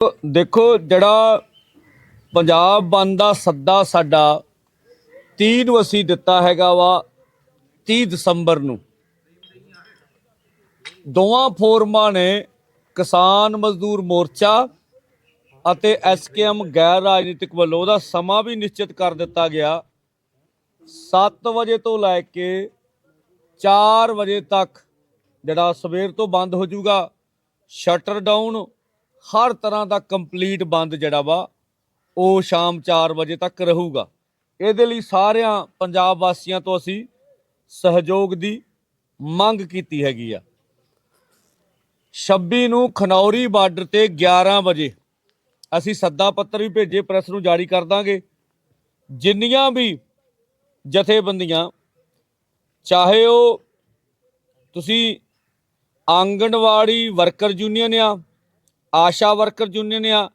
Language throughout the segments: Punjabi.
ਦੇਖੋ ਜਿਹੜਾ ਪੰਜਾਬ ਬੰਦ ਦਾ ਸੱਦਾ ਸਾਡਾ 30 ਨੂੰ ਅਸੀਂ ਦਿੱਤਾ ਹੈਗਾ ਵਾ 30 ਦਸੰਬਰ ਨੂੰ। ਦੋਵਾਂ ਫੋਰਮਾਂ ਨੇ ਕਿਸਾਨ ਮਜ਼ਦੂਰ ਮੋਰਚਾ ਅਤੇ ਐਸਕੇਐਮ ਗੈਰ ਰਾਜਨੀਤਿਕ ਵੱਲੋਂ ਉਹਦਾ ਸਮਾਂ ਵੀ ਨਿਸ਼ਚਿਤ ਕਰ ਦਿੱਤਾ ਗਿਆ। 7 ਵਜੇ ਤੋਂ ਲੈ ਕੇ 4 ਵਜੇ ਤੱਕ ਜਿਹੜਾ ਸਵੇਰ ਤੋਂ ਬੰਦ ਹੋ ਜਾਊਗਾ, ਸ਼ਟਰ ਡਾਊਨ ਹਰ ਤਰ੍ਹਾਂ ਦਾ ਕੰਪਲੀਟ ਬੰਦ ਜਿਹੜਾ ਵਾ, ਉਹ ਸ਼ਾਮ 4 ਵਜੇ ਤੱਕ ਰਹੂਗਾ। ਇਹਦੇ ਲਈ ਸਾਰਿਆਂ ਪੰਜਾਬ ਵਾਸੀਆਂ ਤੋਂ ਅਸੀਂ ਸਹਿਯੋਗ ਦੀ ਮੰਗ ਕੀਤੀ ਹੈਗੀ ਆ। 26 ਨੂੰ ਖਨੌਰੀ ਬਾਰਡਰ ਤੇ 11 ਵਜੇ ਅਸੀਂ ਸੱਦਾ ਪੱਤਰ ਵੀ ਭੇਜੇ, ਪ੍ਰੈਸ ਨੂੰ ਜਾਰੀ ਕਰ ਦਾਂਗੇ। ਜਿੰਨੀਆਂ ਵੀ ਜਥੇਬੰਦੀਆਂ, ਚਾਹੇ ਉਹ ਤੁਸੀਂ ਆਂਗਣਵਾੜੀ ਵਰਕਰ ਯੂਨੀਅਨ ਆ ਆਸ਼ਾ ਵਰਕਰ ਯੂਨੀਅਨ ਆ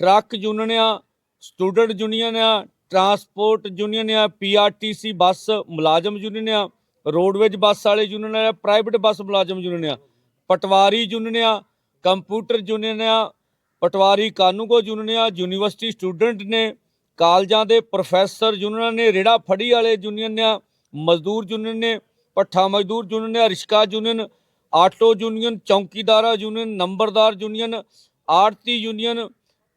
ਟਰੱਕ ਯੂਨੀਅਨ ਆ ਸਟੂਡੈਂਟ ਯੂਨੀਅਨ ਆ ਟਰਾਂਸਪੋਰਟ ਯੂਨੀਅਨ ਆ ਪੀਆਰਟੀਸੀ ਬੱਸ ਮੁਲਾਜ਼ਮ ਯੂਨੀਅਨ ਆ ਰੋਡਵੇਜ ਬੱਸ ਵਾਲੇ ਯੂਨੀਅਨ ਆ ਪ੍ਰਾਈਵੇਟ ਬੱਸ ਮੁਲਾਜ਼ਮ ਯੂਨੀਅਨ ਆ ਪਟਵਾਰੀ ਯੂਨੀਅਨ ਆ ਕੰਪਿਊਟਰ ਯੂਨੀਅਨ ਆ ਪਟਵਾਰੀ ਕਾਨੂੰਗੋ ਯੂਨੀਅਨ ਆ ਯੂਨੀਵਰਸਿਟੀ ਸਟੂਡੈਂਟ ਨੇ ਕਾਲਜਾਂ ਦੇ ਪ੍ਰੋਫੈਸਰ ਯੂਨੀਅਨ ਨੇ ਰੇੜਾ ਫੜੀ ਵਾਲੇ ਯੂਨੀਅਨ ਆ ਮਜ਼ਦੂਰ ਯੂਨੀਅਨ ਨੇ ਪੱਠਾ ਮਜ਼ਦੂਰ ਯੂਨੀਅਨ ਨੇ ਰਿਸ਼ਕਾ ਯੂਨੀਅਨ ਆਟੋ ਯੂਨੀਅਨ, ਚੌਂਕੀਦਾਰਾ ਯੂਨੀਅਨ, ਨੰਬਰਦਾਰ ਯੂਨੀਅਨ ਆੜਤੀ union,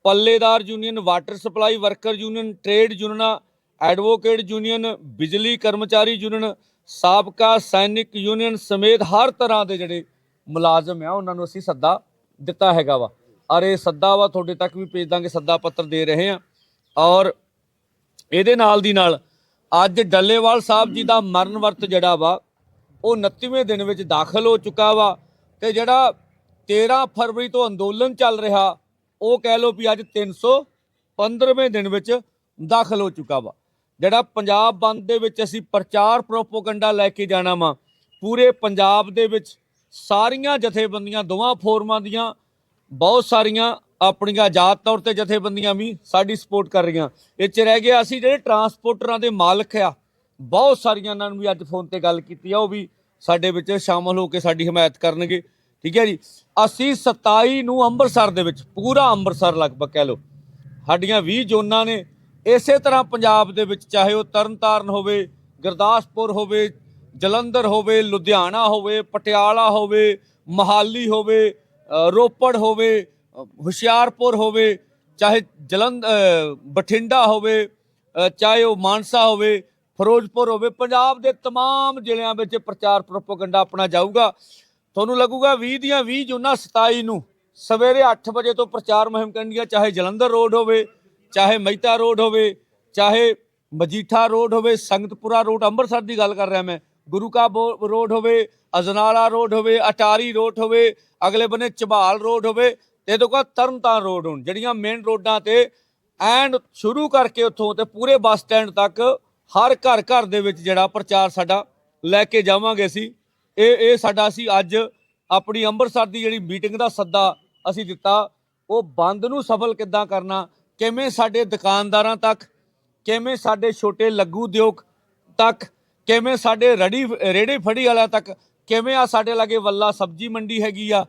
ਪੱਲੇਦਾਰ union, water supply worker union, trade ਯੂਨੀਅਨਾਂ, advocate union, ਬਿਜਲੀ ਕਰਮਚਾਰੀ ਯੂਨੀਅਨ, ਸਾਬਕਾ ਸੈਨਿਕ ਯੂਨੀਅਨ ਸਮੇਤ ਹਰ ਤਰ੍ਹਾਂ ਦੇ ਜਿਹੜੇ ਮੁਲਾਜ਼ਮ ਆ, ਉਹਨਾਂ ਨੂੰ ਅਸੀਂ ਸੱਦਾ ਦਿੱਤਾ ਹੈਗਾ ਵਾ। ਔਰ ਇਹ ਸੱਦਾ ਵਾ ਤੁਹਾਡੇ ਤੱਕ ਵੀ ਭੇਜ ਦਾਂਗੇ, ਸੱਦਾ ਪੱਤਰ ਦੇ ਰਹੇ ਆ। ਔਰ ਇਹਦੇ ਨਾਲ ਦੀ ਨਾਲ ਅੱਜ ਡੱਲੇਵਾਲ ਸਾਹਿਬ ਜੀ ਦਾ ਮਰਨ ਵਰਤ ਜਿਹੜਾ ਵਾ ਉਹ 29ਵੇਂ ਦਿਨ ਵਿੱਚ ਦਾਖਲ ਹੋ ਚੁੱਕਾ ਵਾ ਤੇ ਜਿਹੜਾ 13 ਫਰਵਰੀ ਤੋਂ ਅੰਦੋਲਨ ਚੱਲ ਰਿਹਾ, ਉਹ ਕਹਿ ਲਓ ਵੀ ਅੱਜ 315ਵੇਂ ਦਿਨ ਵਿੱਚ ਦਾਖਲ ਹੋ ਚੁੱਕਾ ਵਾ। ਜਿਹੜਾ ਪੰਜਾਬ ਬੰਦ ਦੇ ਵਿੱਚ ਅਸੀਂ ਪ੍ਰਚਾਰ ਪ੍ਰੋਪੋਗੰਡਾ ਲੈ ਕੇ ਜਾਣਾ ਵਾ, ਪੂਰੇ ਪੰਜਾਬ ਦੇ ਵਿੱਚ ਸਾਰੀਆਂ ਜਥੇਬੰਦੀਆਂ, ਦੋਵਾਂ ਫੋਰਮਾਂ ਦੀਆਂ ਬਹੁਤ ਸਾਰੀਆਂ ਆਪਣੀਆਂ ਆਜ਼ਾਦ ਤੌਰ ਤੇ ਜਥੇਬੰਦੀਆਂ ਵੀ ਸਾਡੀ ਸਪੋਰਟ ਕਰ ਰਹੀਆਂ। ਇਹ ਚ ਰਹਿ ਗਿਆ ਅਸੀਂ ਜਿਹੜੇ ਟਰਾਂਸਪੋਰਟਰਾਂ ਦੇ ਮਾਲਕ ਆ ਬਹੁਤ ਸਾਰੀਆਂ ਨਾਲ ਵੀ ਅੱਜ ਫੋਨ ਤੇ ਗੱਲ ਕੀਤੀ ਆ, ਉਹ ਵੀ ਸਾਡੇ ਵਿੱਚ ਸ਼ਾਮਲ ਹੋ ਕੇ ਸਾਡੀ ਹਮਾਇਤ ਕਰਨਗੇ। ਠੀਕ ਹੈ ਜੀ? ਅਸੀਂ 27 ਨੂੰ ਅੰਮ੍ਰਿਤਸਰ ਦੇ ਵਿੱਚ, ਪੂਰਾ ਅੰਮ੍ਰਿਤਸਰ ਲਗਭਗ ਕਹਿ ਲਓ। ਸਾਡੀਆਂ 20 ਜ਼ੋਨਾਂ ਨੇ, ਇਸੇ ਤਰ੍ਹਾਂ ਪੰਜਾਬ ਦੇ ਵਿੱਚ, ਚਾਹੇ ਉਹ ਤਰਨਤਾਰਨ ਹੋਵੇ, ਗੁਰਦਾਸਪੁਰ ਹੋਵੇ, ਜਲੰਧਰ ਹੋਵੇ, ਲੁਧਿਆਣਾ ਹੋਵੇ, ਪਟਿਆਲਾ ਹੋਵੇ, ਮਹਾਲੀ ਹੋਵੇ ਰੋਪੜ ਹੋਵੇ ਹੁਸ਼ਿਆਰਪੁਰ ਹੋਵੇ, ਚਾਹੇ ਜਲੰਧ ਬਠਿੰਡਾ ਹੋਵੇ ਚਾਹੇ ਉਹ ਮਾਨਸਾ ਹੋਵੇ ਫਿਰੋਜ਼ਪੁਰ ਹੋਵੇ ਪੰਜਾਬ ਦੇ तमाम ਜ਼ਿਲ੍ਹਿਆਂ ਵਿੱਚ ਪ੍ਰਚਾਰ ਪ੍ਰੋਪਗੈਂਡਾ ਆਪਣਾ ਜਾਊਗਾ ਤੁਹਾਨੂੰ ਲੱਗੂਗਾ 20 ਦੀਆਂ 20 ਜੂਨਾਂ 27 ਨੂੰ ਸਵੇਰੇ 8 ਵਜੇ ਤੋਂ ਪ੍ਰਚਾਰ ਮੁਹਿੰਮ ਕਰਨੀ ਹੈ ਚਾਹੇ ਜਲੰਧਰ ਰੋਡ ਹੋਵੇ ਚਾਹੇ ਮਹਿਤਾ ਰੋਡ ਹੋਵੇ ਚਾਹੇ ਮਜੀਠਾ ਰੋਡ ਹੋਵੇ ਸੰਗਤਪੁਰਾ ਰੋਡ ਅੰਮ੍ਰਿਤਸਰ ਦੀ ਗੱਲ ਕਰ ਰਿਹਾ ਮੈਂ ਗੁਰੂ ਕਾ ਬੋ- ਰੋਡ ਹੋਵੇ ਅਜਨਾਲਾ ਰੋਡ ਹੋਵੇ ਅਟਾਰੀ ਰੋਡ ਹੋਵੇ ਅਗਲੇ ਬੰਨੇ ਚਬਾਲ ਰੋਡ ਹੋਵੇ ਤੇ ਤੋਂ ਕਾ ਤਰਨਤਾਰਨ ਰੋਡ ਹੋਣ ਜਿਹੜੀਆਂ ਮੇਨ ਰੋਡਾਂ ਤੇ ਐਂਡ ਸ਼ੁਰੂ ਕਰਕੇ ਉੱਥੋਂ ਤੇ ਪੂਰੇ ਬੱਸ ਸਟੈਂਡ ਤੱਕ ਹਰ ਘਰ ਘਰ ਦੇ ਵਿੱਚ ਜਿਹੜਾ ਪ੍ਰਚਾਰ ਸਾਡਾ ਲੈ ਕੇ ਜਾਵਾਂਗੇ ਅਸੀਂ। ਇਹ ਇਹ ਸਾਡਾ ਅਸੀਂ ਅੱਜ ਆਪਣੀ ਅੰਮ੍ਰਿਤਸਰ ਦੀ ਜਿਹੜੀ ਮੀਟਿੰਗ ਦਾ ਸੱਦਾ ਅਸੀਂ ਦਿੱਤਾ, ਉਹ ਬੰਦ ਨੂੰ ਸਫਲ ਕਿੱਦਾਂ ਕਰਨਾ, ਕਿਵੇਂ ਸਾਡੇ ਦੁਕਾਨਦਾਰਾਂ ਤੱਕ, ਕਿਵੇਂ ਸਾਡੇ ਛੋਟੇ ਲੱਗੂ ਉਦਯੋਗ ਤੱਕ, ਕਿਵੇਂ ਸਾਡੇ ਰੜੀ ਰੇੜੇ ਫੜੀ ਵਾਲਿਆਂ ਤੱਕ, ਕਿਵੇਂ ਆ ਸਾਡੇ ਲਾਗੇ ਵੱਲਾ ਸਬਜ਼ੀ ਮੰਡੀ ਹੈਗੀ ਆ,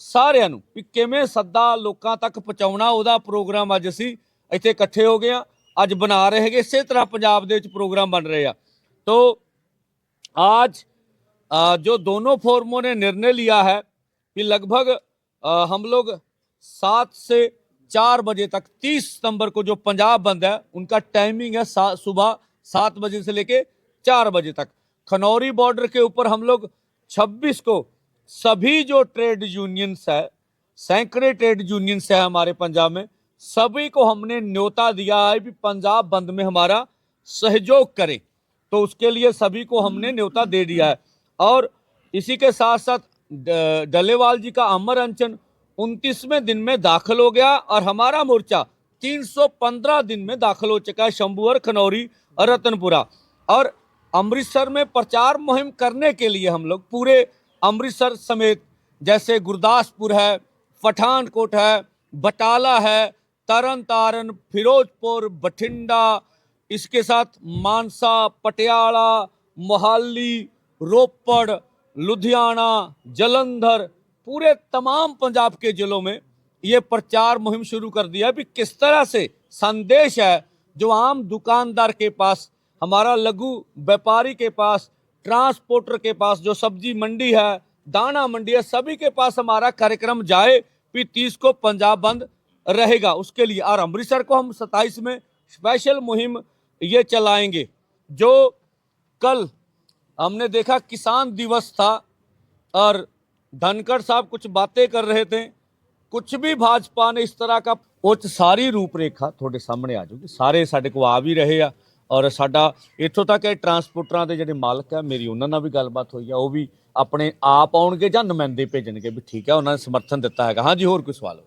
ਸਾਰਿਆਂ ਨੂੰ ਵੀ ਕਿਵੇਂ ਸੱਦਾ ਲੋਕਾਂ ਤੱਕ ਪਹੁੰਚਾਉਣਾ, ਉਹਦਾ ਪ੍ਰੋਗਰਾਮ ਅੱਜ ਅਸੀਂ ਇੱਥੇ ਇਕੱਠੇ ਹੋ ਗਏ ਆ। ਅੱਜ ਬਣਾ ਰਹੇ ਹੈਗੇ ਇਸੇ ਤਰ੍ਹਾਂ ਪੰਜਾਬ ਦੇ ਵਿੱਚ ਪ੍ਰੋਗਰਾਮ ਬਣ ਰਹੇ ਆ ਤੋ आज अ, जो दोनों फोरमों ने निर्णय लिया है कि लगभग अ, हम लोग सात से चार बजे तक तीस सितंबर को जो पंजाब बंद है उनका टाइमिंग है सा, सुबह सात बजे से लेके चार बजे तक खनौरी बॉर्डर के ऊपर हम लोग 26 को सभी जो ट्रेड यूनियंस है सैकड़े ट्रेड यूनियंस है हमारे पंजाब में सभी को हमने न्योता दिया है कि पंजाब बंद में हमारा सहयोग करे। तो उसके लिए सभी को हमने न्योता दे दिया है। और इसी के साथ साथ डलेवाल जी का अमर अनशन उनतीसवें दिन में दाखिल हो गया और हमारा मोर्चा 315 दिन में दाखिल हो चुका है शंभुअर खनौरी और रतनपुरा। और अमृतसर में प्रचार मुहिम करने के लिए हम लोग पूरे अमृतसर समेत, जैसे गुरदासपुर है, पठानकोट है, बटाला है तरन तारन फिरोजपुर, बठिंडा, इसके साथ मानसा, पटियाला, मोहाली, रोपड़, लुधियाना, जलंधर, पूरे तमाम पंजाब के जिलों में ये प्रचार मुहिम शुरू कर दिया कि किस तरह से संदेश है जो आम दुकानदार के पास, हमारा लघु व्यापारी के पास, ट्रांसपोर्टर के पास, जो सब्ज़ी मंडी है, दाना मंडी है, सभी के पास हमारा कार्यक्रम जाए भी तीस को पंजाब बंद रहेगा। उसके लिए और अमृतसर को हम सत्ताईस में स्पेशल मुहिम ये चलाएँगे, जो कल हमने देखा किसान दिवस था और धनखड़ साहब कुछ बातें कर रहे थे। कुछ भी भाजपा ने इस तरह का उच्च सारी रूपरेखा थोड़े सामने आ जाऊँगी सारे साढ़े को आ भी रहे हैं ਔਰ ਸਾਡਾ ਇੱਥੋਂ ਤੱਕ ਇਹ ਟਰਾਂਸਪੋਰਟਰਾਂ ਦੇ ਜਿਹੜੇ ਮਾਲਕ ਆ ਮੇਰੀ ਉਹਨਾਂ ਨਾਲ ਵੀ ਗੱਲਬਾਤ ਹੋਈ ਆ ਉਹ ਵੀ ਆਪਣੇ ਆਪ ਆਉਣਗੇ ਜਾਂ ਨੁਮਾਇੰਦੇ ਭੇਜਣਗੇ ਵੀ ਠੀਕ ਹੈ ਉਹਨਾਂ ਨੇ ਸਮਰਥਨ ਦਿੱਤਾ ਹੈਗਾ। ਹਾਂਜੀ ਹੋਰ ਕੋਈ ਸਵਾਲ?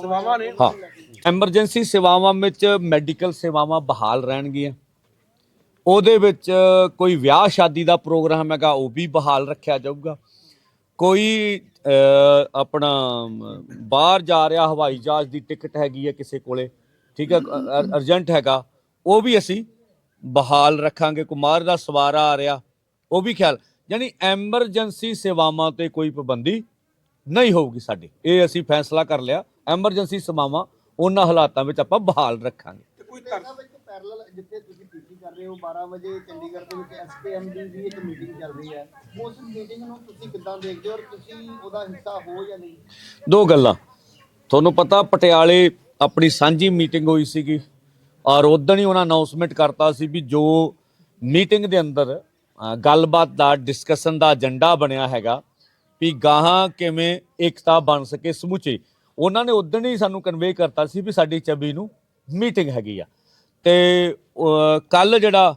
ਸੇਵਾਵਾਂ ਨੇ? ਹਾਂ। ਐਮਰਜੈਂਸੀ ਸੇਵਾਵਾਂ ਵਿੱਚ ਮੈਡੀਕਲ ਸੇਵਾਵਾਂ ਬਹਾਲ ਰਹਿਣਗੀਆਂ। ਉਹਦੇ ਵਿੱਚ ਕੋਈ ਵਿਆਹ ਸ਼ਾਦੀ ਦਾ ਪ੍ਰੋਗਰਾਮ ਹੈਗਾ ਉਹ ਵੀ ਬਹਾਲ ਰੱਖਿਆ ਜਾਊਗਾ। ਕੋਈ ਆਪਣਾ ਬਾਹਰ ਜਾ ਰਿਹਾ ਹਵਾਈ ਜਹਾਜ਼ ਦੀ ਟਿਕਟ ਹੈਗੀ ਹੈ ਕਿਸੇ ਕੋਲੇ ਠੀਕ ਹੈ ਅਰਜੈਂਟ ਹੈਗਾ। ਉਹ ਵੀ ਅਸੀਂ ਬਹਾਲ ਰੱਖਾਂਗੇ ਕੁਮਾਰ ਦਾ ਸਵਾਰਾ ਆ ਰਿਹਾ। ਉਹ ਵੀ ਖਿਆਲ ਯਾਨੀ ਐਮਰਜੈਂਸੀ ਸੇਵਾਵਾਂ ਤੇ ਕੋਈ ਪਾਬੰਦੀ ਨਹੀਂ ਹੋਊਗੀ ਸਾਡੀ। ਇਹ ਅਸੀਂ ਫੈਸਲਾ ਕਰ ਲਿਆ ਐਮਰਜੈਂਸੀ ਸੇਵਾਵਾਂ ਉਹਨਾਂ ਹਾਲਾਤਾਂ ਵਿੱਚ ਆਪਾਂ ਬਹਾਲ ਰੱਖਾਂਗੇ। ਤੇ ਕੋਈ ਧਰ ਸਾਹਿਬ ਇੱਕ ਪੈਰਲਲ ਜਿੱਥੇ ਤੁਸੀਂ ਪੀਸੀ ਕਰ ਰਹੇ ਹੋ 12 ਵਜੇ ਚੰਡੀਗੜ੍ਹ ਦੇ ਵਿੱਚ ਐਸਪੀਐਮ ਦੀ ਵੀ ਇੱਕ ਮੀਟਿੰਗ ਚੱਲ ਰਹੀ ਹੈ। ਉਸ ਮੀਟਿੰਗ ਨੂੰ ਤੁਸੀਂ ਕਿੱਦਾਂ ਦੇਖਦੇ ਹੋ ਔਰ ਤੁਸੀਂ ਉਹਦਾ ਹਿੱਸਾ ਹੋ ਜਾਂ ਨਹੀਂ? ਦੋ ਗੱਲਾਂ। ਤੁਹਾਨੂੰ ਪਤਾ ਪਟਿਆਲੇ ਆਪਣੀ ਸਾਂਝੀ ਮੀਟਿੰਗ ਹੋਈ ਸੀਗੀ। ਔਰ ਉਦੋਂ ਹੀ ਉਹਨਾਂ ਅਨਾਉਂਸਮੈਂਟ ਕਰਤਾ ਸੀ ਵੀ ਜੋ ਮੀਟਿੰਗ ਦੇ ਅੰਦਰ ਗੱਲਬਾਤ ਦਾ ਡਿਸਕਸ਼ਨ ਦਾ ਏਜੰਡਾ ਬਣਿਆ ਹੈਗਾ, ਵੀ ਗਾਹਾਂ ਕਿਵੇਂ ਇਕਤਾ ਬਣ ਸਕੇ ਸਮੁੱਚੇ। ਉਹਨਾਂ ਨੇ ਉਦੋਂ ਹੀ ਸਾਨੂੰ ਕਨਵੇ ਕਰਤਾ ਸੀ ਵੀ ਸਾਡੀ 24 ਨੂੰ ਮੀਟਿੰਗ ਹੈਗੀ ਆ। ਤੇ ਕੱਲ ਜਿਹੜਾ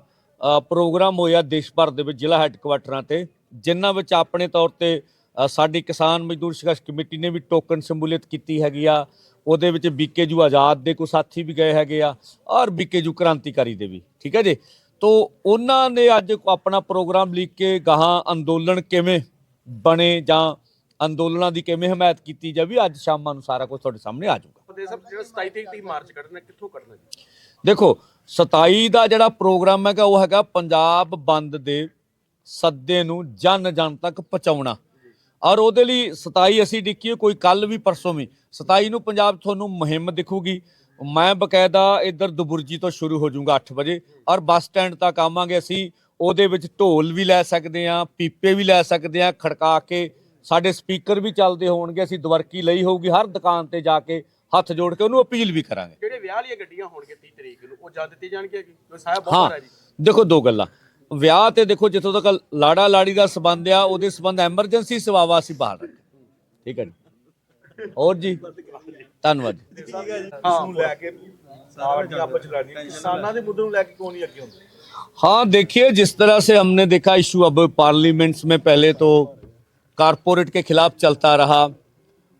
ਪ੍ਰੋਗਰਾਮ ਹੋਇਆ ਦੇਸ਼ ਭਰ ਦੇ ਵਿੱਚ, ਜ਼ਿਲ੍ਹਾ ਹੈੱਡਕੁਆਟਰਾਂ ਤੇ, ਜਿਨ੍ਹਾਂ ਵਿੱਚ ਆਪਣੇ ਤੌਰ ਤੇ ਸਾਡੀ ਕਿਸਾਨ ਮਜ਼ਦੂਰ ਸੰਘਰਸ਼ ਕਮੇਟੀ ਨੇ ਵੀ ਟੋਕਨ ਸ਼ਮੂਲੀਅਤ ਕੀਤੀ ਹੈਗੀ ਆ। ਉਹਦੇ ਵਿੱਚ ਬੀਕੇਜੂ ਆਜ਼ਾਦ ਦੇ ਕੋ ਸਾਥੀ ਵੀ ਗਏ ਹੈਗੇ ਆ ਔਰ ਬੀਕੇਜੂ ਕ੍ਰਾਂਤੀਕਾਰੀ ਦੇ ਵੀ ਠੀਕ ਹੈ ਜੀ? ਤੋ ਉਹਨਾਂ ਨੇ ਅੱਜ ਆਪਣਾ ਪ੍ਰੋਗਰਾਮ ਲਿਖ ਕੇ ਗਾਹਾਂ ਅੰਦੋਲਨ ਕਿਵੇਂ ਬਣੇ ਜਾਂ ਅੰਦੋਲਨਾਂ ਦੀ ਕਿਵੇਂ ਹਮਾਇਤ ਕੀਤੀ ਜਾਵੇ ਅੱਜ ਸ਼ਾਮਾਂ ਨੂੰ ਸਾਰਾ ਕੁਝ ਤੁਹਾਡੇ ਸਾਹਮਣੇ ਆ ਜਾਊਗਾ। ਫਤਿਹ ਸਾਹਿਬ ਜਿਹੜਾ 27 ਤਰੀਕ ਦੀ ਮਾਰਚ ਕੱਢਣਾ ਕਿੱਥੋਂ ਕੱਢਣਾ ਜੀ? ਦੇਖੋ 27 ਦਾ ਜਿਹੜਾ ਪ੍ਰੋਗਰਾਮ ਹੈਗਾ ਉਹ ਹੈਗਾ ਪੰਜਾਬ ਬੰਦ ਦੇ ਸੱਦੇ ਨੂੰ ਜਨ ਜਨ ਤੱਕ ਪਹੁੰਚਾਉਣਾ। ਔਰ ਉਹਦੇ ਲਈ 27 ਅਸੀਂ ਡਿੱਕੀਏ ਕੋਈ ਕੱਲ ਵੀ ਪਰਸੋਂ ਵੀ। 27 ਨੂੰ ਪੰਜਾਬ ਤੁਹਾਨੂੰ ਮੁਹਿੰਮ ਦਿਖੂਗੀ। ਮੈਂ ਬਕਾਇਦਾ ਇੱਧਰ ਦੁਬੁਰਜੀ ਤੋਂ ਸ਼ੁਰੂ ਹੋ ਜਾਊਂਗਾ 8 ਵਜੇ ਔਰ ਬੱਸ ਸਟੈਂਡ ਤੱਕ ਆਵਾਂਗੇ ਅਸੀਂ। ਉਹਦੇ ਵਿੱਚ ਢੋਲ ਵੀ ਲੈ ਸਕਦੇ ਆ ਪੀਪੇ ਵੀ ਲੈ ਸਕਦੇ ਆ ਖੜਕਾ ਕੇ ਸਾਡੇ ਸਪੀਕਰ ਵੀ ਚੱਲਦੇ ਹੋਣਗੇ ਅਸੀਂ ਦਵਰਕੀ ਲਈ ਹੋਊਗੀ ਹਰ ਦੁਕਾਨ ਤੇ ਜਾ ਕੇ ਹੱਥ ਜੋੜ ਕੇ ਉਹਨੂੰ ਅਪੀਲ ਵੀ ਕਰਾਂਗੇ। ਜਿਹੜੇ ਵਿਆਹ ਵਾਲੀਆਂ ਗੱਡੀਆਂ ਹੋਣਗੀਆਂ 30 ਤਰੀਕ ਨੂੰ ਉਹ ਜਾ ਦਿੱਤੀ ਜਾਣਗੀਆਂ ਕਿ? ਸਾਹਿਬ ਬਹੁਤ ਹਾਂ ਜੀ। ਦੇਖੋ ਦੋ ਗੱਲਾਂ। ਵਿਆਹ ਤੇ ਦੇਖੋ ਜਿੱਥੋਂ ਤੱਕ ਲਾੜਾ ਲਾੜੀ ਦਾ ਸਬੰਧ ਆ ਉਹਦੇ ਸਬੰਧ ਐਮਰਜੈਂਸੀ ਸੇਵਾਵਾਂ ਅਸੀਂ ਬਾਹਰ ਰੱਖ ਠੀਕ ਹੈ ਜੀ ਹੋਰ ਜੀ ਧੰਨਵਾਦ ਜੀ। ਇਸ ਨੂੰ ਲੈ ਕੇ ਪਾਰਟੀ ਆਪਸ ਚ ਲੜਨੀ ਕਿਸਾਨਾਂ ਦੇ ਮੁੱਦੇ ਨੂੰ ਲੈ ਕੇ ਕਿਉਂ ਨਹੀਂ ਅੱਗੇ ਹੁੰਦੇ हाँ देखिए जिस तरह से हमने देखा इशू अब पार्लियामेंट्स में पहले तो कारपोरेट के खिलाफ चलता रहा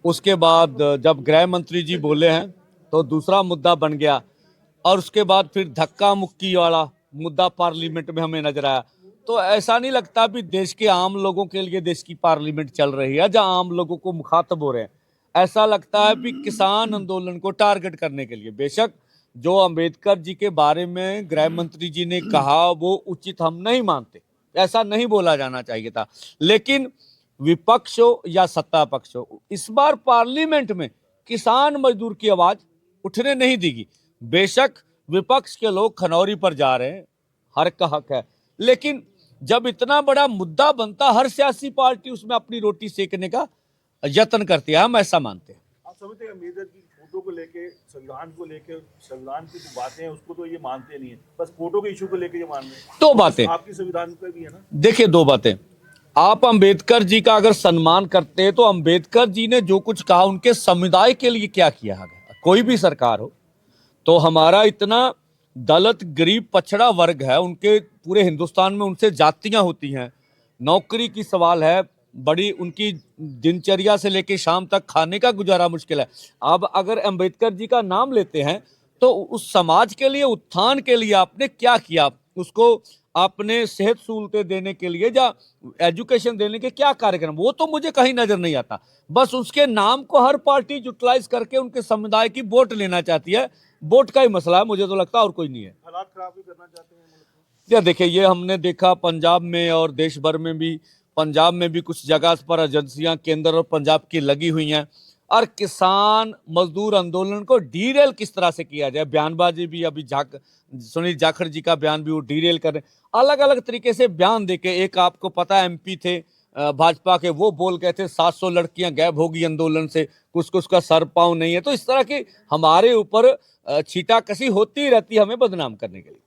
उसके बाद जब गृह मंत्री जी बोले हैं तो दूसरा मुद्दा बन गया और उसके बाद फिर धक्का मुक्की वाला मुद्दा पार्लियामेंट में हमें नज़र आया। तो ऐसा नहीं लगता भी देश के आम लोगों के लिए देश की पार्लियामेंट चल रही है जहाँ आम लोगों को मुखातब हो रहे हैं। ऐसा लगता है कि किसान आंदोलन को टारगेट करने के लिए। बेशक जो अंबेडकर जी के बारे में गृह मंत्री जी ने कहा, वो उचित हम नहीं मानते। ऐसा नहीं बोला जाना चाहिए था। लेकिन विपक्ष हो या सत्ता पक्ष हो, इस बार पार्लियामेंट में किसान मजदूर की आवाज़ उठने नहीं देगी। बेशक विपक्ष के लोग खनौरी पर जा रहे हैं हर का हक है। लेकिन जब इतना बड़ा मुद्दा बनता हर सियासी पार्टी उसमें अपनी रोटी सेकने का यत्न करती है हम ऐसा मानते हैं। आप समझते हैं की फ़ोटो को लेके संविधान को लेके संविधान की जो बातें हैं उसको तो ये मानते नहीं है। बस फ़ोटो के इशू को लेके ये मान रहे हैं। दो बातें। आपकी संविधान पे भी है ना? देखिए दो बातें। आप अंबेडकर जी का अगर सम्मान करते हैं तो अंबेडकर जी ने जो कुछ कहा उनके समुदाय के लिए क्या किया है? कोई भी सरकार हो तो हमारा इतना दलित, गरीब, पछड़ा वर्ग है, उनके पूरे हिंदुस्तान में उनसे जातियाँ होती हैं। नौकरी की सवाल है, बड़ी उनकी दिनचर्या से लेकर शाम तक खाने का गुजारा मुश्किल है। अब अगर अंबेडकर जी का नाम लेते हैं तो उस समाज के लिए, उत्थान के लिए आपने क्या किया? उसको आपने सेहत सहूलतें देने के लिए या एजुकेशन देने के क्या कार्यक्रम? वो तो मुझे कहीं नज़र नहीं आता। बस उसके नाम को हर पार्टी यूटिलाइज करके उनके समुदाय की वोट लेना चाहती है। वोट का ही मसला है मुझे तो लगता है और कोई नहीं है। हालात खराब भी करना चाहते हैं। या देखिए ये हमने देखा पंजाब में और देश भर में भी पंजाब में भी कुछ जगह पर एजेंसियाँ केंद्र और पंजाब की लगी हुई हैं। और किसान मजदूर आंदोलन को डीरेल किस तरह से किया जाए? बयानबाजी भी अभी जाक सुनील जाखड़ जी का बयान भी वो डीरेल कर रहे अलग अलग तरीके से बयान देके, एक आपको पता एमपी थे भाजपा के, वो बोल गए थे 700 लड़कियाँ गायब होगी आंदोलन से कुछ कुछ का सर पाँव नहीं है। तो इस तरह की हमारे ऊपर छीटा कसी होती रहती है हमें बदनाम करने के लिए।